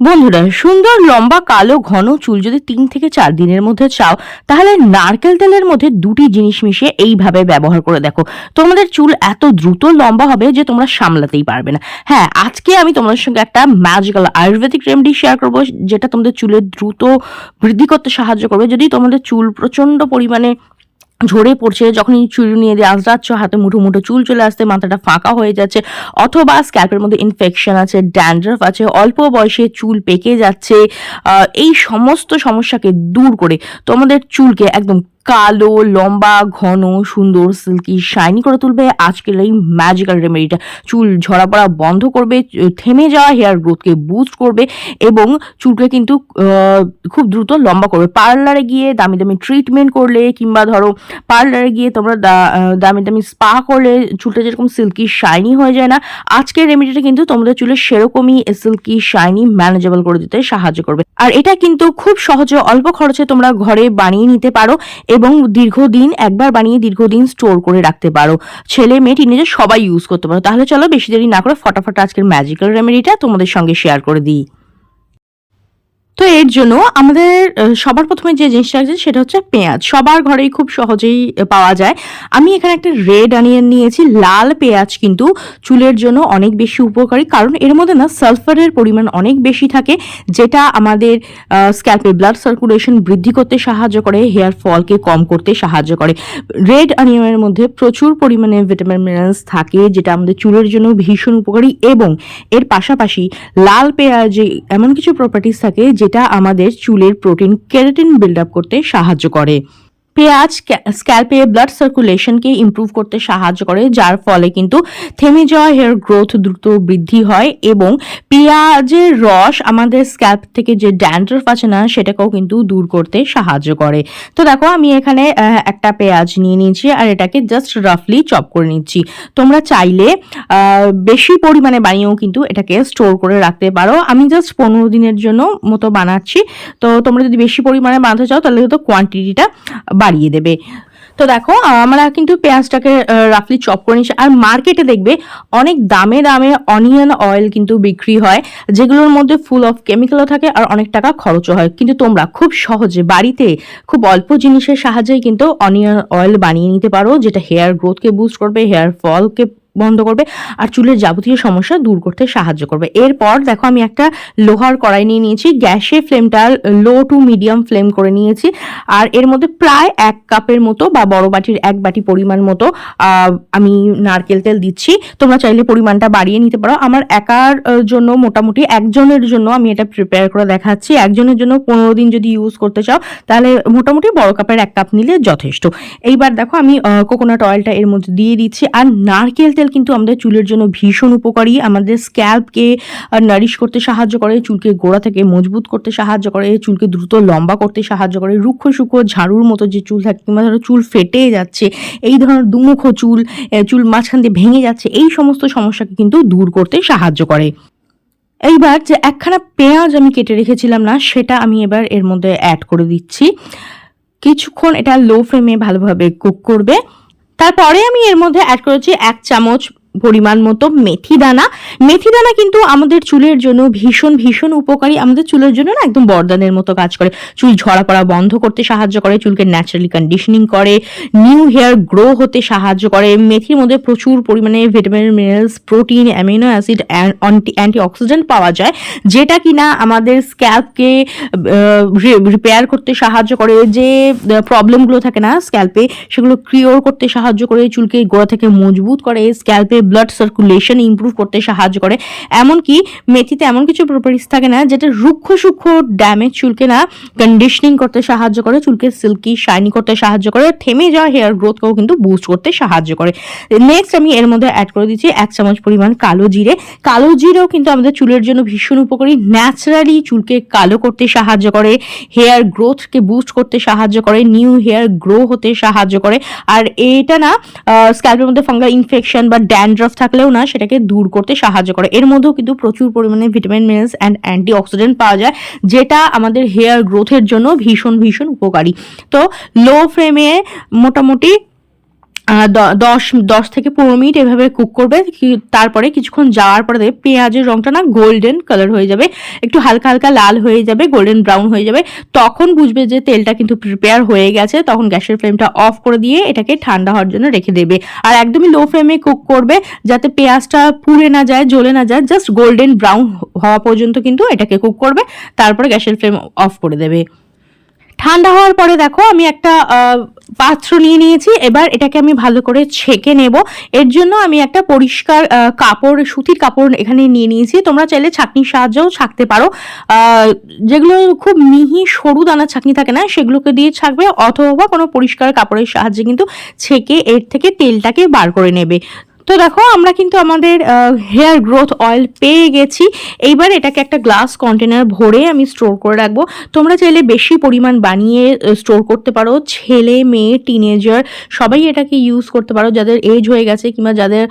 বন্ধুরা, সুন্দর লম্বা, কালো, ঘন চুল যদি তিন থেকে চার দিনের মধ্যে চাও, তাহলে নারকেল তেলের মধ্যে দুটি জিনিস মিশিয়ে এইভাবে ব্যবহার করে দেখো। তোমাদের চুল এত দ্রুত লম্বা হবে যে তোমরা সামলাতেই পারবে না। হ্যাঁ আজকে আমি তোমাদের সঙ্গে একটা ম্যাজিক্যাল আয়ুর্বেদিক রেমেডি শেয়ার করব, যেটা তোমাদের চুলের দ্রুত বৃদ্ধি করতে সাহায্য করবে। যদি তোমাদের চুল প্রচণ্ড পরিমাণে ঝরে পড়ছে, যখনই চুল নিয়ে দিয়ে আজরাচ্ছ হাতে মুঠো মুঠো চুল চলে আসতে মাথাটা ফাঁকা হয়ে যাচ্ছে, অথবা স্ক্যাল্পের মধ্যে ইনফেকশন আছে ড্যান্ড্রফ আছে, অল্প বয়সে চুল পেকে যাচ্ছে এই সমস্ত সমস্যাকে দূর করে তোমাদের চুলকে একদম কালো, লম্বা, ঘন, সুন্দর সিল্কি শাইনি করে তুলবে আজকের এই ম্যাজিক্যাল রেমেডিটা চুল ঝরা পড়া বন্ধ করবে, থেমে যাওয়া হেয়ার গ্রোথকে বুস্ট করবে এবং চুলকে কিন্তু খুব দ্রুত লম্বা করবে। পার্লারে গিয়ে দামি দামি ট্রিটমেন্ট করলে কিংবা ধরো পার্লারে গিয়ে তোমরা দামি দামি স্পা করলে চুলটা যেরকম সিল্কি শাইনি হয়ে যায় না, আজকের রেমেডিটা কিন্তু তোমাদের চুলের সেরকমই সিল্কি শাইনি ম্যানেজেবল করে দিতে সাহায্য করবে। আর এটা কিন্তু খুব সহজে অল্প খরচে তোমরা ঘরে বানিয়ে নিতে পারো এবং দীর্ঘদিন, একবার বানিয়ে দীর্ঘদিন স্টোর করে রাখতে পারো। ছেলে মেয়ে টিনেজার সবাই ইউজ করতে পারো। তাহলে চলো বেশি দেরি না করে ফটাফট আজকের ম্যাজিক্যাল রেমেডিটা তোমাদের সঙ্গে শেয়ার করে দিই। তো এর জন্য আমাদের সবার প্রথমে যে জিনিসটা আছে সেটা হচ্ছে পেঁয়াজ। সবার ঘরেই খুব সহজেই পাওয়া যায়। আমি এখানে একটা রেড অনিয়ন নিয়েছি। লাল পেঁয়াজ কিন্তু চুলের জন্য অনেক বেশি উপকারী। কারণ এর মধ্যে না সালফারের পরিমাণ অনেক বেশি থাকে, যেটা আমাদের স্ক্যাল্পে ব্লাড সার্কুলেশন বৃদ্ধি করতে সাহায্য করে হেয়ার ফলকে কম করতে সাহায্য করে। রেড অনিয়নের মধ্যে প্রচুর পরিমাণে ভিটামিন মিনারেলস থাকে, যেটা আমাদের চুলের জন্য ভীষণ উপকারী এবং এর পাশাপাশি লাল পেঁয়াজে এমন কিছু প্রপার্টিস থাকে যেটা আমাদের চুলের প্রোটিন কেরাটিন বিল্ড আপ করতে সাহায্য করে। পেঁয়াজ স্ক্যাল্পে ব্লাড সার্কুলেশনকে ইমপ্রুভ করতে সাহায্য করে, যার ফলে কিন্তু থেমে যাওয়া হেয়ার গ্রোথ দ্রুত বৃদ্ধি হয় এবং পেঁয়াজের রস আমাদের স্ক্যাল্প থেকে যে ড্যান্ড্রফ আছে না, সেটাকেও কিন্তু দূর করতে সাহায্য করে। তো দেখো, আমি এখানে একটা পেঁয়াজ নিয়ে নিয়েছি আর এটাকে জাস্ট রাফলি চপ করে নিচ্ছি। তোমরা চাইলে বেশি পরিমাণে বানিয়েও কিন্তু এটাকে স্টোর করে রাখতে পারো। আমি জাস্ট পনেরো দিনের জন্য মতো বানাচ্ছি। তো তোমরা যদি বেশি পরিমাণে বানাতে চাও, তাহলে কিন্তু কোয়ান্টিটিটা বাড়িয়ে দেবে। তো দেখো, আমরা কিন্তু পেঁয়াজটাকে রাফলি চপ করে নিচ্ছি। আর মার্কেটে দেখবে, অনেক দামে দামে অনিয়ন অয়েল কিন্তু বিক্রি হয়, যেগুলোর মধ্যে ফুল অফ কেমিক্যালও থাকে আর অনেক টাকা খরচও হয়। কিন্তু তোমরা খুব সহজে বাড়িতে খুব অল্প জিনিসের সাহায্যেই কিন্তু অনিয়ন অয়েল বানিয়ে নিতে পারো, যেটা হেয়ার গ্রোথকে বুস্ট করবে হেয়ার ফলকে বন্ধ করবে আর চুলের যাবতীয় সমস্যা দূর করতে সাহায্য করবে। এরপর দেখো আমি একটা লোহার কড়াই নিয়ে নিয়েছি, গ্যাসে ফ্লেমটা লো টু মিডিয়াম ফ্লেম করে নিয়েছি আর এর মধ্যে প্রায় এক কাপের মতো বা বড় বাটির এক বাটি পরিমাণ মতো আমি নারকেল তেল দিচ্ছি। তোমরা চাইলে পরিমাণটা বাড়িয়ে নিতে পারো। আমার একার জন্য মোটামুটি একজনের জন্য আমি এটা প্রিপেয়ার করে দেখাচ্ছি। একজনের জন্য পনেরো দিন যদি ইউজ করতে চাও, তাহলে মোটামুটি বড় কাপের এক কাপ নিলে যথেষ্ট। এইবার দেখো আমি কোকোনাট অয়েলটা এর মধ্যে দিয়ে দিচ্ছি। আর নারকেল তেল কিন্তু আমাদের চুলের জন্য ভীষণ উপকারী। আমাদের স্ক্যাল্পকে নারিশ করতে সাহায্য করে, চুলকে গোড়া থেকে মজবুত করতে সাহায্য করে, চুলকে দ্রুত লম্বা করতে সাহায্য করে, রুক্ষ সূক্ষ্ম ঝাড়ুর মতো যে চুল থাকে কিংবা ধরো চুল ফেটে যাচ্ছে, এই ধরনের দুমুখ চুল চুল মাঝখান দিয়ে ভেঙে যাচ্ছে, এই সমস্ত সমস্যাকে কিন্তু দূর করতে সাহায্য করে। এইবার যে একখানা পেঁয়াজ আমি কেটে রেখেছিলাম না, সেটা আমি এবার এর মধ্যে অ্যাড করে দিচ্ছি। কিছুক্ষণ এটা লো ফ্লেমে ভালোভাবে কুক করবে। তারপরে আমি এর মধ্যে অ্যাড করেছি এক চামচ পরিমাণ মতো মেথি দানা। মেথি দানা কিন্তু আমাদের চুলের জন্য ভীষণ ভীষণ উপকারী। আমাদের চুলের জন্য না একদম বরদানের মতো কাজ করে। চুল ঝরা পড়া বন্ধ করতে সাহায্য করে, চুলকে ন্যাচারালি কন্ডিশনিং করে নিউ হেয়ার গ্রো হতে সাহায্য করে। মেথির মধ্যে প্রচুর পরিমাণে vitamin minerals protein amino acid antioxidant পাওয়া যায়, যেটা কিনা আমাদের স্ক্যাল্পকে রিপেয়ার করতে সাহায্য করে। যে প্রবলেমগুলো থাকে না স্ক্যাল্পে সেগুলো ক্রিওর করতে সাহায্য করে, চুলকে গোড়া থেকে মজবুত করে। স্ক্যাল্পে ব্লাড সার্কুলেশন ইমপ্রুভ করতে সাহায্য করে। এমনকি মেথিতে এমন কিছু প্রপার্টিস থাকে না, যেটা রুক্ষ সূক্ষ্ম ড্যামেজ চুলকে না কন্ডিশনিং করতে সাহায্য করে, চুলকে সিল্কি শাইনি করতে সাহায্য করে, থেমে যাওয়া হেয়ার গ্রোথকেও কিন্তু বুস্ট করতে সাহায্য করে। নেক্সট আমি এর মধ্যে অ্যাড করে দিচ্ছি এক চামচ পরিমাণ কালো জিরে। কালো জিরেও কিন্তু আমাদের চুলের জন্য ভীষণ উপকারী। ন্যাচারালি চুলকে কালো করতে সাহায্য করে হেয়ার গ্রোথকে বুস্ট করতে সাহায্য করে নিউ হেয়ার গ্রো হতে সাহায্য করে। আর এটা না স্ক্যাল্পের মধ্যে ফাঙ্গাল ইনফেকশন বা ড্যান্ড্রফ থাকলেও না সেটাকে দূর করতে সাহায্য করে। এর মধ্যেও কিন্তু প্রচুর পরিমাণে vitamin minerals and antioxidant পাওয়া যায়, যেটা আমাদের হেয়ার গ্রোথের জন্য ভীষণ ভীষণ উপকারী। তো লো ফ্রেমে মোটামুটি দশ দশ থেকে পনেরো মিনিট এভাবে কুক করবে তারপরে কিছুক্ষণ যাওয়ার পরে পেঁয়াজের রঙটা না গোল্ডেন কালার হয়ে যাবে, একটু হালকা হালকা লাল হয়ে যাবে গোল্ডেন ব্রাউন হয়ে যাবে, তখন বুঝবে যে তেলটা কিন্তু প্রিপেয়ার হয়ে গেছে, তখন গ্যাসের ফ্লেমটা অফ করে দিয়ে এটাকে ঠান্ডা হওয়ার জন্য রেখে দেবে। আর একদমই লো ফ্লেমে কুক করবে, যাতে পেঁয়াজটা পুড়ে না যায়, জ্বলে না যায় জাস্ট গোল্ডেন ব্রাউন হওয়া পর্যন্ত কিন্তু এটাকে কুক করবে, তারপরে গ্যাসের ফ্লেম অফ করে দেবে। ঠান্ডা হওয়ার পরে দেখো আমি একটা পাত্র নিয়ে নিয়েছি। এবার এটাকে আমি ভালো করে ছেঁকে নেব। এর জন্য আমি একটা পরিষ্কার কাপড়, সুতির কাপড় এখানে নিয়ে নিয়েছি। তোমরা চাইলে ছাঁকনির সাহায্যেও ছাকতে পারো। যেগুলো খুব মিহি সরু দানা ছাঁকনি থাকে না, সেগুলোকে দিয়ে ছাকবে। অথবা কোনো পরিষ্কার কাপড়ের সাহায্যে কিন্তু ছেঁকে এর থেকে তেলটাকে বার করে নেবে। তো দেখো, আমরা কিন্তু আমাদের হেয়ার গ্রোথ অয়েল পেয়ে গেছি। এইবার এটাকে একটা গ্লাস কন্টেনার ভরে আমি স্টোর করে রাখব। তোমরা চাইলে বেশি পরিমাণ বানিয়ে স্টোর করতে পারো। ছেলে, মেয়ে টিনেজার সবাই এটাকে ইউজ করতে পারো। যাদের এজ হয়ে গেছে কিংবা যাদের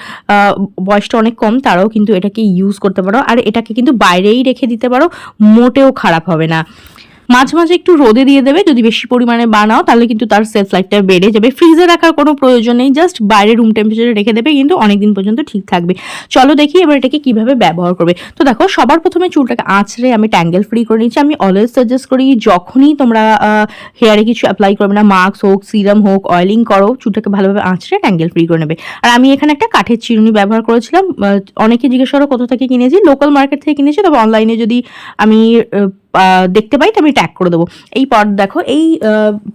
বয়সটা অনেক কম, তারাও কিন্তু এটাকে ইউজ করতে পারো। আর এটাকে কিন্তু বাইরেই রেখে দিতে পারো। মোটেও খারাপ হবে না। মাঝে মাঝে একটু রোদে দিয়ে দেবে, যদি বেশি পরিমাণে বানাও, তাহলে কিন্তু তার সেলফ লাইফটা বেড়ে যাবে। ফ্রিজে রাখার কোনো প্রয়োজন নেই জাস্ট বাইরে রুম টেম্পারেচারে রেখে দেবে, কিন্তু অনেকদিন পর্যন্ত ঠিক থাকবে। চলো দেখি এবার এটাকে কীভাবে ব্যবহার করবে। তো দেখো, সবার প্রথমে চুলটাকে আঁচড়ে আমি ট্যাঙ্গেল ফ্রি করে নিচ্ছি আমি অলওয়েজ সাজেস্ট করি, যখনই তোমরা হেয়ারে কিছু অ্যাপ্লাই করবে না মাস্ক হোক সিরাম হোক অয়েলিং করো, চুলটাকে ভালোভাবে আঁচড়ে ট্যাঙ্গেল ফ্রি করে নেবে। আর আমি এখানে একটা কাঠের চিরুনি ব্যবহার করেছিলাম অনেকে জিজ্ঞেস করো কোথা থেকে কিনেছি? লোকাল মার্কেট থেকে কিনেছি, তবে অনলাইনে যদি আমি দেখতে পাই তো আমি ট্যাগ করে দেবো। এই পর দেখো, এই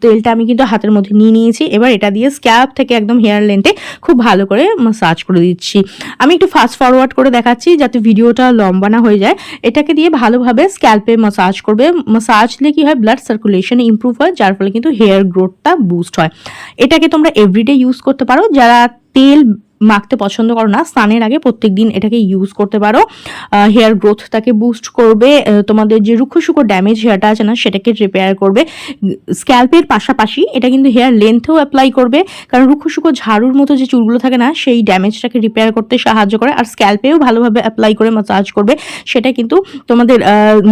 তেলটা আমি কিন্তু হাতের মধ্যে নিয়ে নিয়েছি। এবার এটা দিয়ে স্ক্যাপ থেকে একদম হেয়ার লেন্থে খুব ভালো করে মাসাজ করে দিচ্ছি। আমি একটু ফাস্ট ফরওয়ার্ড করে দেখাচ্ছি, যাতে ভিডিওটা লম্বা না হয়ে যায়। এটাকে দিয়ে ভালোভাবে স্ক্যাল্পে মাসাজ করবে। মাসাজ দিলে কি হয় ব্লাড সার্কুলেশন ইমপ্রুভ হয়, যার ফলে কিন্তু হেয়ার গ্রোথটা বুস্ট হয়। এটাকে তোমরা এভরিডে ইউজ করতে পারো। যারা তেল মাখতে পছন্দ করো না, স্নানের আগে প্রত্যেক দিন এটাকে ইউজ করতে পারো। হেয়ার গ্রোথটাকে বুস্ট করবে তোমাদের যে রুক্ষ শুকো ড্যামেজ হেয়ারটা আছে না, সেটাকে রিপেয়ার করবে। স্ক্যাল্পের পাশাপাশি এটা কিন্তু হেয়ার লেন্থেও অ্যাপ্লাই করবে, কারণ রুক্ষ শুকো ঝাড়ুর মতো যে চুলগুলো থাকে না, সেই ড্যামেজটাকে রিপেয়ার করতে সাহায্য করে, আর স্ক্যাল্পেও ভালোভাবে অ্যাপ্লাই করে মাসাজ করবে। সেটা কিন্তু তোমাদের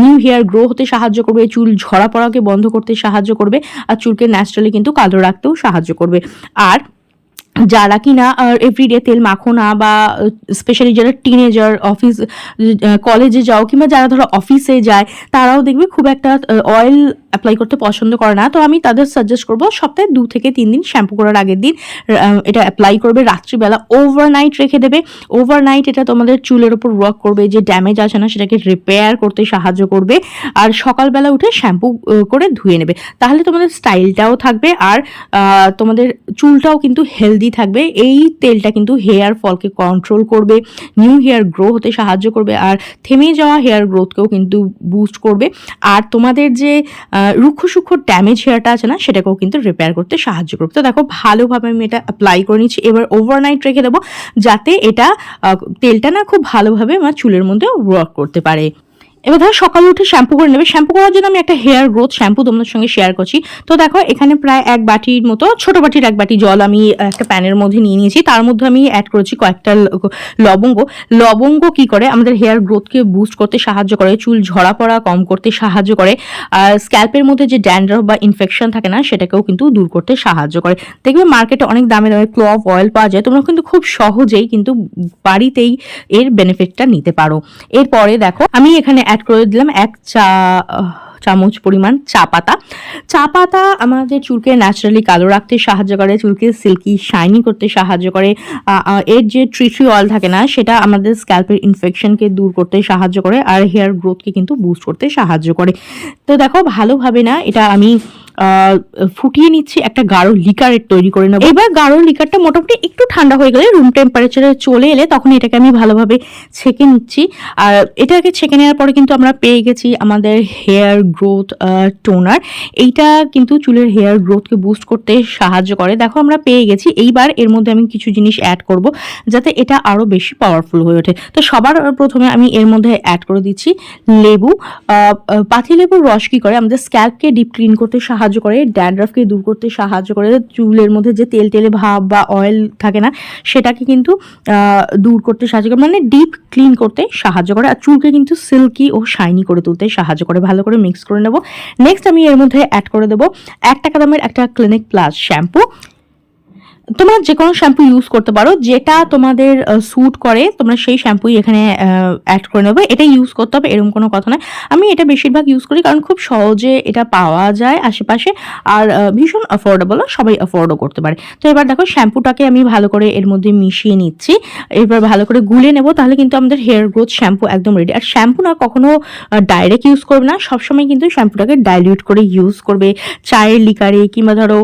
নিউ হেয়ার গ্রো হতে সাহায্য করবে, চুল ঝরা পড়াকে বন্ধ করতে সাহায্য করবে, আর চুলকে ন্যাচারালি কিন্তু কালো রাখতেও সাহায্য করবে। আর যারা কিনা এভরিডে তেল মাখো না বা স্পেশালি যারা টিনেজার অফিস কলেজে যাও কিংবা যারা ধরো অফিসে যায়, তারাও দেখবে খুব একটা অয়েল অ্যাপ্লাই করতে পছন্দ করে না। তো আমি তাদের সাজেস্ট করব সপ্তাহে দু থেকে তিন দিন শ্যাম্পু করার আগের দিন এটা অ্যাপ্লাই করবে। রাত্রিবেলা ওভারনাইট রেখে দেবে। ওভারনাইট এটা তোমাদের চুলের উপর ওয়ার্ক করবে, যে ড্যামেজ আছে না সেটাকে রিপেয়ার করতে সাহায্য করবে। আর সকালবেলা উঠে শ্যাম্পু করে ধুয়ে নেবে। তাহলে তোমাদের স্টাইলটাও থাকবে আর তোমাদের চুলটাও কিন্তু হেলদি থাকবে। এই তেলটা কিন্তু হেয়ার ফলকে কন্ট্রোল করবে নিউ হেয়ার গ্রো হতে সাহায্য করবে আর থেমে যাওয়া হেয়ার গ্রোথকেও কিন্তু বুস্ট করবে। আর তোমাদের যে রুক্ষ সূক্ষ্ম ড্যামেজ হেয়ারটা আছে না, সেটাকেও কিন্তু রিপেয়ার করতে সাহায্য করবে। তো দেখো, ভালোভাবে আমি এটা অ্যাপ্লাই করে নিচ্ছি। এবার ওভারনাইট রেখে দেবো, যাতে এটা তেলটা না খুব ভালোভাবে আমার চুলের মধ্যে ওয়ার্ক করতে পারে। এবার ধরো সকালে উঠে শ্যাম্পু করে নেবে। শ্যাম্পু করার জন্য আমি একটা হেয়ার গ্রোথ শ্যাম্পু তোমাদের সঙ্গে শেয়ার করছি। তো দেখো, এখানে প্রায় এক বাটির মতো, ছোট বাটির এক বাটি জল আমি একটা প্যানের মধ্যে নিয়ে নিয়েছি। তার মধ্যে আমি অ্যাড করেছি কয়েকটা লবঙ্গ। লবঙ্গ কি করে? আমাদের হেয়ার গ্রোথকে বুস্ট করতে সাহায্য করে, চুল ঝরা পড়া কম করতে সাহায্য করে। আর স্ক্যাল্পের মধ্যে যে ড্যান্ড্রফ বা ইনফেকশন থাকে না, সেটাকেও কিন্তু দূর করতে সাহায্য করে। দেখবে মার্কেটে অনেক দামে দামে ক্লভ অয়েল পাওয়া যায়। তোমরা কিন্তু খুব সহজেই কিন্তু বাড়িতেই এর বেনিফিটটা নিতে পারো। এরপরে দেখো, আমি এখানে অ্যাড করে দিলাম এক চা, চামচ পরিমাণ চা পাতা। চা পাতা আমাদের চুলকে ন্যাচারালি কালো রাখতে সাহায্য করে, চুলকে সিল্কি শাইনি করতে সাহায্য করে। এর যে ট্রিট্রি অয়েল থাকে না, সেটা আমাদের স্ক্যাল্পের ইনফেকশনকে দূর করতে সাহায্য করে, আর হেয়ার গ্রোথকে কিন্তু বুস্ট করতে সাহায্য করে। তো দেখো ভালোভাবে না, এটা আমি ফুটিয়ে নিচ্ছি একটা গাঢ় লিকার তৈরি করে নেব। এবার গাঢ় লিকারটা মোটামুটি একটু ঠান্ডা হয়ে গেলে রুম টেম্পারেচারে চলে এলে তখন এটাকে আমি ভালোভাবে ছেঁকে নিচ্ছি। আর এটাকে ছেঁকে নেওয়ার পরে কিন্তু আমরা পেয়ে গেছি আমাদের হেয়ার গ্রোথ টোনার এইটা কিন্তু চুলের হেয়ার গ্রোথকে বুস্ট করতে সাহায্য করে। দেখো আমরা পেয়ে গেছি। এইবার এর মধ্যে আমি কিছু জিনিস অ্যাড করব যাতে এটা আরও বেশি পাওয়ারফুল হয়ে ওঠে। তো সবার প্রথমে আমি এর মধ্যে অ্যাড করে দিচ্ছি লেবু। পাতি লেবুর রস কি করে? আমাদের স্ক্যাল্পকে ডিপ ক্লিন করতে সাহায্য করে, ড্যান্ড্রাফকে দূর করতে সাহায্য করে। চুলের মধ্যে যে তেল তেলে ভাব বা অয়েল থাকে না, সেটাকে কিন্তু দূর করতে সাহায্য করে মানে ডিপ ক্লিন করতে সাহায্য করে। আর চুলকে কিন্তু সিল্কি ও শাইনি করে তুলতে সাহায্য করে। ভালো করে মিক্স করে নেব। নেক্সট আমি এর মধ্যে অ্যাড করে দেবো। এক টাকা দামের একটা ক্লিনিক প্লাস শ্যাম্পু তোমরা যে কোনো শ্যাম্পু ইউজ করতে পারো, যেটা তোমাদের স্যুট করে, তোমরা সেই শ্যাম্পুই এখানে অ্যাড করে নেবে। এটা ইউজ করতে হবে, এরকম কোনো কথা নয়। আমি এটা বেশিরভাগ ইউজ করি কারণ খুব সহজে এটা পাওয়া যায় আশেপাশে আর ভীষণ অ্যাফোর্ডেবলও সবাই অ্যাফোর্ডও করতে পারে। তো এবার দেখো শ্যাম্পুটাকে আমি ভালো করে এর মধ্যে মিশিয়ে নিচ্ছি। এবার ভালো করে গুলে নেব, তাহলে কিন্তু আমাদের হেয়ার গ্রোথ শ্যাম্পু একদম রেডি আর শ্যাম্পু না কখনো ডাইরেক্ট ইউজ করবে না, সবসময় কিন্তু শ্যাম্পুটাকে ডাইলিউট করে ইউজ করবে। চায়ের লিকারে কিংবা ধরো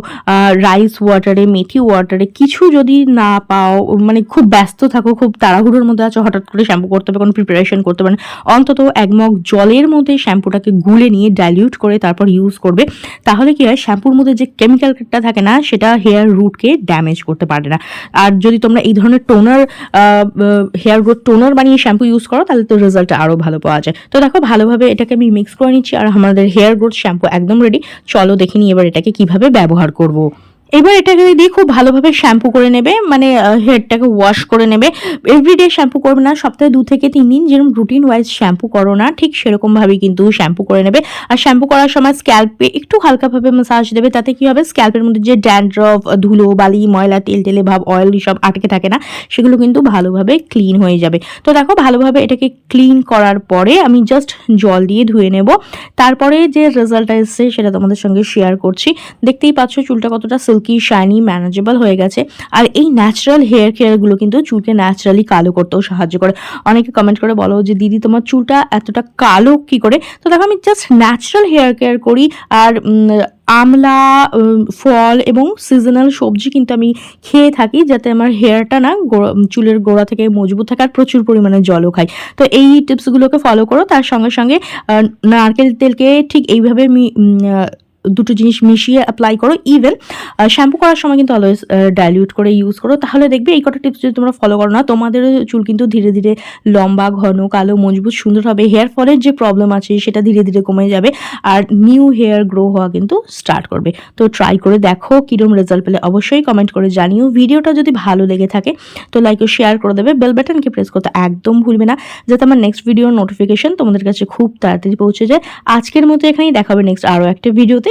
রাইস ওয়াটারে মেথি ওয়াটারে কিছু যদি না পাও মানে খুব ব্যস্ত থাকো, খুব তাড়াহুড়োর মধ্যে আছো, হঠাৎ করে শ্যাম্পু করতে হবে, কোনো প্রিপারেশন করতে পারে অন্তত এক মগ জলের মধ্যে শ্যাম্পুটাকে গুলে নিয়ে ডাইলিউট করে তারপর ইউজ করবে। তাহলে কি হয় শ্যাম্পুর মধ্যে যে কেমিক্যালটা থাকে না, সেটা হেয়ার রুটকে ড্যামেজ করতে পারে না। আর যদি তোমরা এই ধরনের টোনার হেয়ার গ্রোথ টোনার বানিয়ে শ্যাম্পু ইউজ করো, তাহলে তো রেজাল্ট আরও ভালো পাওয়া যায়। তো দেখো, ভালোভাবে এটাকে আমি মিক্স করে নিচ্ছি, আর আমাদের হেয়ার গ্রোথ শ্যাম্পু একদম রেডি চলো দেখে নিই এবার এটাকে কীভাবে ব্যবহার করব। এবার এটাকে দিয়ে খুব ভালোভাবে শ্যাম্পু করে নেবে মানে হেয়ারটাকে ওয়াশ করে নেবে এভরিডে শ্যাম্পু করবে না, সপ্তাহে দু থেকে তিন দিন যেরকম রুটিন ওয়াইজ শ্যাম্পু করো না, ঠিক সেরকমভাবেই কিন্তু শ্যাম্পু করে নেবে। আর শ্যাম্পু করার সময় স্ক্যাল্পে একটু হালকাভাবে মাসাজ দেবে, তাতে কি হবে? স্ক্যাল্পের মধ্যে যে ড্যান্ড্রফ ধুলো, বালি, ময়লা, তেল, তেলে ভাব অয়েল সব আটকে থাকে না, সেগুলো কিন্তু ভালোভাবে ক্লিন হয়ে যাবে। তো দেখো, ভালোভাবে এটাকে ক্লিন করার পরে আমি জাস্ট জল দিয়ে ধুয়ে নেব। তারপরে যে রেজাল্টটা এসছে সেটা তোমাদের সঙ্গে শেয়ার করছি। দেখতেই পাচ্ছ চুলটা কতটা সিল্কি শাইনি ম্যানেজেবল হয়ে গেছে। আর এই ন্যাচারাল হেয়ার কেয়ারগুলো কিন্তু চুলকে ন্যাচারালি কালো করতেও সাহায্য করে। অনেকে কমেন্ট করে বলো যে দিদি তোমার চুলটা এতটা কালো কি করে? তো দেখো আমি জাস্ট ন্যাচারাল হেয়ার কেয়ার করি। আর আমলা ফল এবং সিজনাল সবজি কিন্তু আমি খেয়ে থাকি যাতে আমার হেয়ারটা না চুলের গোড়া থেকে মজবুত থাকে আর প্রচুর পরিমাণে জলও খাই তো এই টিপসগুলোকে ফলো করো। তার সঙ্গে সঙ্গে নারকেল তেলকে ঠিক এইভাবে মি- উম, আহ, দুটো জিনিস মিশিয়ে অ্যাপ্লাই করো ইভেন শ্যাম্পু করার সময় কিন্তু অলওয়েজ ডাইলিউট করে ইউজ করো। তাহলে দেখবে এই কটা টিপস যদি তোমরা ফলো করো না, তোমাদের চুল কিন্তু ধীরে ধীরে লম্বা, ঘন, কালো, মজবুত, সুন্দর হবে। হেয়ার ফলের যে প্রবলেম আছে, সেটা ধীরে ধীরে কমে যাবে আর নিউ হেয়ার গ্রো হওয়া কিন্তু স্টার্ট করবে। তো ট্রাই করে দেখো কিরম রেজাল্ট পেলে অবশ্যই কমেন্ট করে জানিও। ভিডিওটা যদি ভালো লেগে থাকে, তো লাইক ও শেয়ার করে দেবে। বেল বাটনকে প্রেস করতে একদম ভুলবে না, যাতে আমার নেক্সট ভিডিওর নোটিফিকেশন তোমাদের কাছে খুব তাড়াতাড়ি পৌঁছে যায়। আজকের মতো এখানেই দেখাবে নেক্সট আরও একটা ভিডিওতে